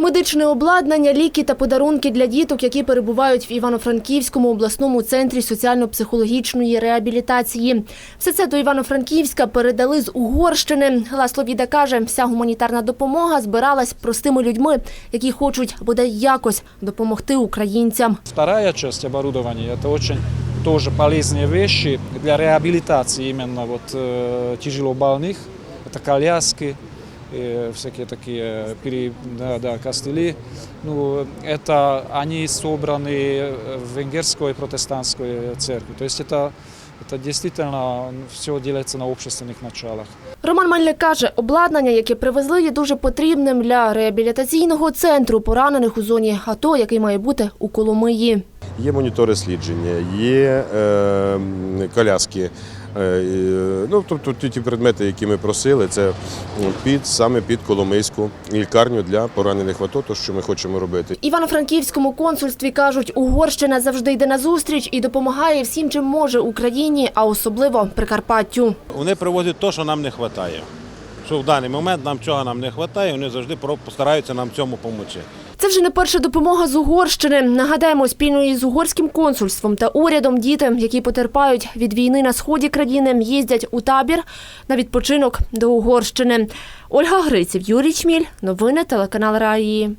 Медичне обладнання, ліки та подарунки для діток, які перебувають в Івано-Франківському обласному центрі соціально-психологічної реабілітації. Все це до Івано-Франківська передали з Угорщини. Ласло Віда каже, вся гуманітарна допомога збиралась простими людьми, які хочуть бодай якось допомогти українцям. Вторая часть оборудования – это очень тоже полезные вещи для реабилитации именно вот э, тяжелобольных. Это коляски, э, всякие такие пере, да, да, костыли. Ну, это они собраны в венгерской протестантской церкви. То есть это, это действительно все делается на общественных началах. Роман Мальник каже, обладнання, яке привезли, є дуже потрібним для реабілітаційного центру поранених у зоні АТО, який має бути у Коломиї. Є монітори слідження, є е, м, коляски. Е, ну, тобто ті, ті предмети, які ми просили, це під саме під Коломийську лікарню для поранених в АТО, то що ми хочемо робити. Івано-Франківському консульстві кажуть, Угорщина завжди йде на зустріч і допомагає всім, чим може Україні, а особливо Прикарпаттю. Вони привозять те, що нам не вистачає. Що в даний момент нам чого нам не вистачає, вони завжди постараються нам цьому допомогти. Це вже не перша допомога з Угорщини. Нагадаємо, спільно із угорським консульством та урядом діти, які потерпають від війни на сході країни, їздять у табір на відпочинок до Угорщини. Ольга Гриців, Юрій Чміль. Новини телеканал Раї.